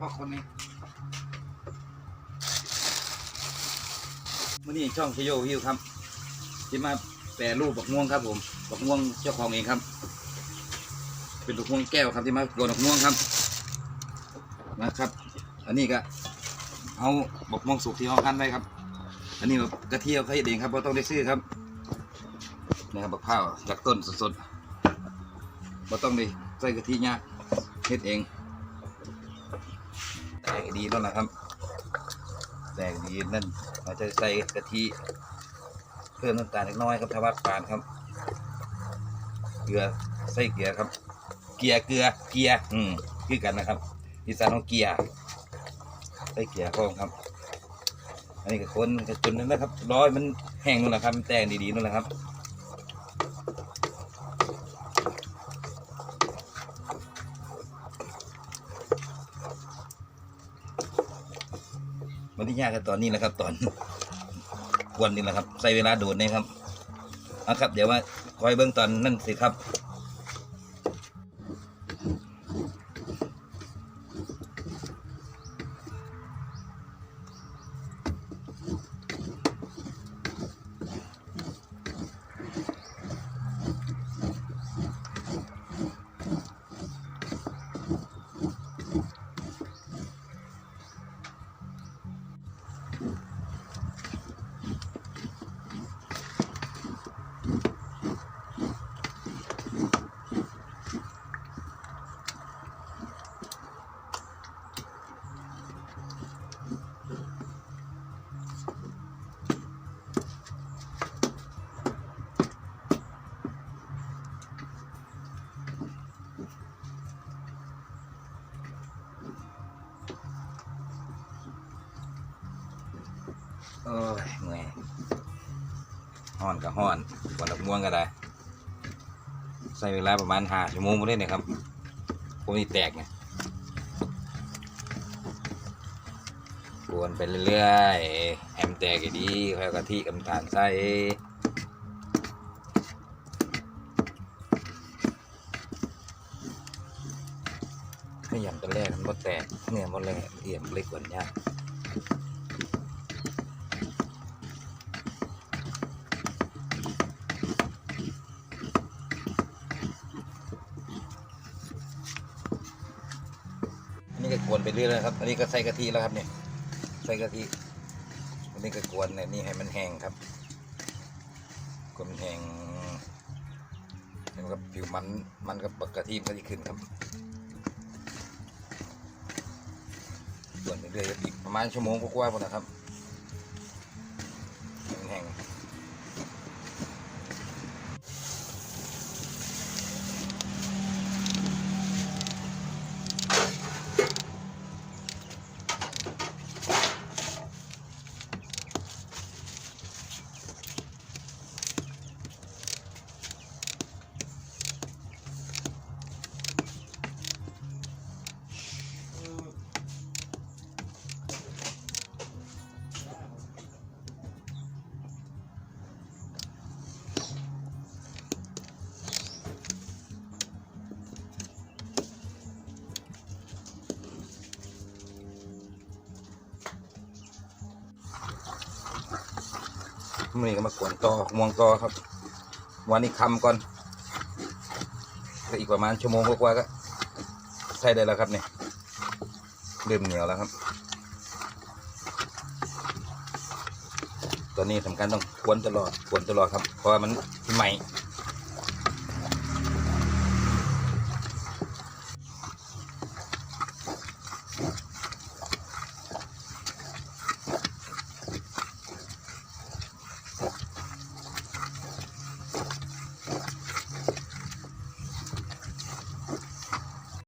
พาะคนนี้มื่อนี้ช่องชโยวิวครับที่มาแปรรูปบักม่วงครับผมบักม่วงเจ้าของเองครับ เป็นบักม่วงแก้วครับที่มาโกนบักม่วงครับนะครับ อันนี้ก็เอาบักม่วงสุกที่เขาคั้นไว้ครับ อันนี้แบบกระเทียมเขาเฮ็ดเองครับเราต้องได้ซื้อครับนะครับบักข้าวจากต้นสดๆเราต้องได้ใส่กะทิเนี่ยเฮ็ดเอง แตกดีแล้วนะครับ แตกดีนั่นเราจะใส่กะทิเพิ่มน้ำตาลเล็กน้อยครับถ้าว่าปานครับ เกลือใส่เกลือครับ เกียร์เกลือเกียร์อืมคือกันนะครับอีสานของเกียร์ใส่เกียร์พร้อมครับ อันนี้ก็คนก็จนนั่นนะครับร้อยมันแห้งนู่นแหละครับ มันแตงดีๆนู่นแหละครับ มันที่ยากกันตอนนี้แหละครับ ตอนกวนนี้แหละครับ ใส่เวลาโดดนะครับเอาครับ เดี๋ยวว่าคอยเบื้องตอนนั่นสิครับ โอ้ยเมื่อยห้อนกับห้อนกวนดอกม่วงก็ได้ใช้เวลาประมาณห้าชั่วโมงไม่ได้เนี่ยครับพวกนี้แตกไงกวนไปเรื่อยๆแฮมแตกดีค่อยเอกะทิกับน้ำตาลใส่ขยำตอนแรกมันบ่แตกเนื้อมันแรงเอี่ยมเล็กกว่านี้ กวนไปเรื่อยๆครับ อันนี้ก็ใส่กะทิแล้วครับเนี่ยใส่กะทิอันนี้ก็กวนเนี่ยนี่ให้มันแห้งครับกวนแห้งแล้วก็ผิวมันมันกับกะทิมันก็จะขึ้นครับกวนไปเรื่อยๆอีกประมาณชั่วโมงกว่าๆนะครับ มื่อนี้ก็มากวนต่อมวงต่อครับ วันนี้คำก่อนก็อีกประมาณชั่วโมงกว่าก็ใช้ได้แล้วครับเนี่ยเริ่มเหนียวแล้วครับ ตอนนี้สำคัญต้องควนตลอดควนตลอดครับ เพราะว่ามันใหม่